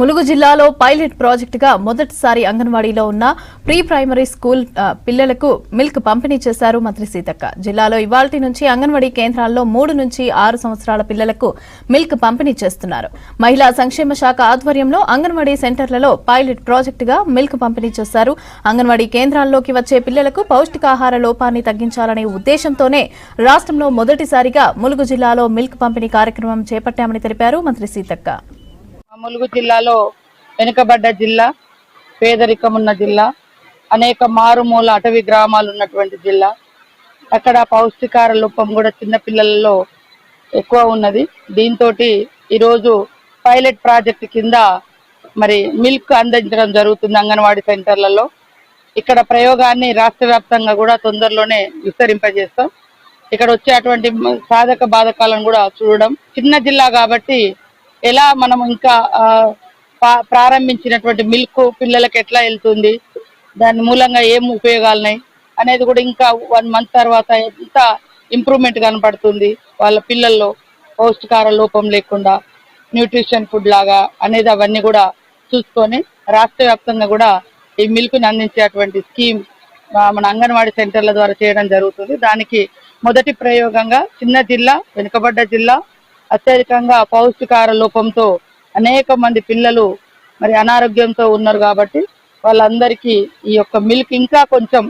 ములుగు జిల్లాలో పైలట్ ప్రాజెక్టుగా మొదటిసారి అంగన్వాడీలో ఉన్న ప్రీ ప్రైమరీ స్కూల్ పిల్లలకు మిల్క్ పంపిణీ చేశారు మంత్రి సీతక్క. జిల్లాలో ఇవాల్టి నుంచి అంగన్వాడీ కేంద్రాల్లో మూడు నుంచి ఆరు సంవత్సరాల పిల్లలకు మిల్క్ పంపిణీ చేస్తున్నారు. మహిళా సంక్షేమ శాఖ ఆధ్వర్యంలో అంగన్వాడీ సెంటర్లలో పైలట్ ప్రాజెక్టుగా మిల్క్ పంపిణీ చేశారు. అంగన్వాడీ కేంద్రాల్లోకి వచ్చే పిల్లలకు పౌష్టికాహార లోపాన్ని తగ్గించాలనే ఉద్దేశంతోనే రాష్ట్రంలో మొదటిసారిగా ములుగు జిల్లాలో మిల్క్ పంపిణీ కార్యక్రమం చేపట్టామని తెలిపారు మంత్రి సీతక్క. ములుగు జిల్లాలో వెనుకబడ్డ జిల్లా పేదరికం ఉన్న జిల్లా అనేక మారుమూల అటవీ గ్రామాలు ఉన్నటువంటి జిల్లా. అక్కడ పౌష్టికార లోపం కూడా చిన్న పిల్లలలో ఎక్కువ ఉన్నది. దీంతో ఈరోజు పైలట్ ప్రాజెక్ట్ కింద మరి మిల్క్ అందించడం జరుగుతుంది అంగన్వాడీ సెంటర్లలో. ఇక్కడ ప్రయోగాన్ని రాష్ట్ర వ్యాప్తంగా కూడా తొందరలోనే విస్తరింపజేస్తాం. ఇక్కడ వచ్చేటువంటి అటువంటి సాధక బాధకాలను కూడా చూడడం. చిన్న జిల్లా కాబట్టి ఎలా మనం ఇంకా ఆ, ప్రారంభించినటువంటి మిల్క్ పిల్లలకు ఎట్లా వెళ్తుంది దాని మూలంగా ఏం ఉపయోగాలు ఉన్నాయి అనేది కూడా ఇంకా వన్ మంత్ తర్వాత ఎంత ఇంప్రూవ్మెంట్ కనపడుతుంది వాళ్ళ పిల్లల్లో పౌష్టికార లోపం లేకుండా న్యూట్రిషన్ ఫుడ్ లాగా అనేది అవన్నీ కూడా చూసుకొని రాష్ట్ర వ్యాప్తంగా కూడా ఈ మిల్క్ని అందించేటువంటి స్కీమ్ మన అంగన్వాడీ సెంటర్ల ద్వారా చేయడం జరుగుతుంది. దానికి మొదటి ప్రయోగంగా చిన్న జిల్లా వెనుకబడ్డ జిల్లా అత్యధికంగా పౌష్టికార లోపంతో అనేక మంది పిల్లలు మరి అనారోగ్యంతో ఉన్నారు కాబట్టి వాళ్ళందరికీ ఈ యొక్క మిల్క్ ఇంకా కొంచెం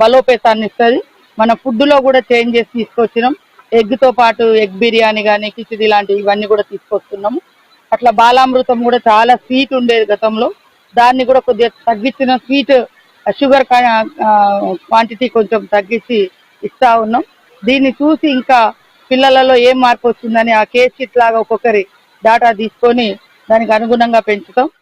బలోపేతాన్ని ఇస్తుంది. మన ఫుడ్లో కూడా చేంజ్ చేసి తీసుకొచ్చినాం. ఎగ్తో పాటు ఎగ్ బిర్యానీ కానీ కిచిడి లాంటివి ఇవన్నీ కూడా తీసుకొస్తున్నాము. అట్లా బాలామృతం కూడా చాలా స్వీట్ ఉండేది గతంలో. దాన్ని కూడా కొద్దిగా తగ్గించిన స్వీట్ షుగర్ క్వాంటిటీ కొంచెం తగ్గించి ఇస్తా ఉన్నాం. దీన్ని చూసి ఇంకా పిల్లలలో ఏం మార్పు వస్తుందని ఆ కేస్ షీట్ లాగా ఒక్కొక్కరి డాటా తీసుకొని దానికి అనుగుణంగా పెంచుతాం.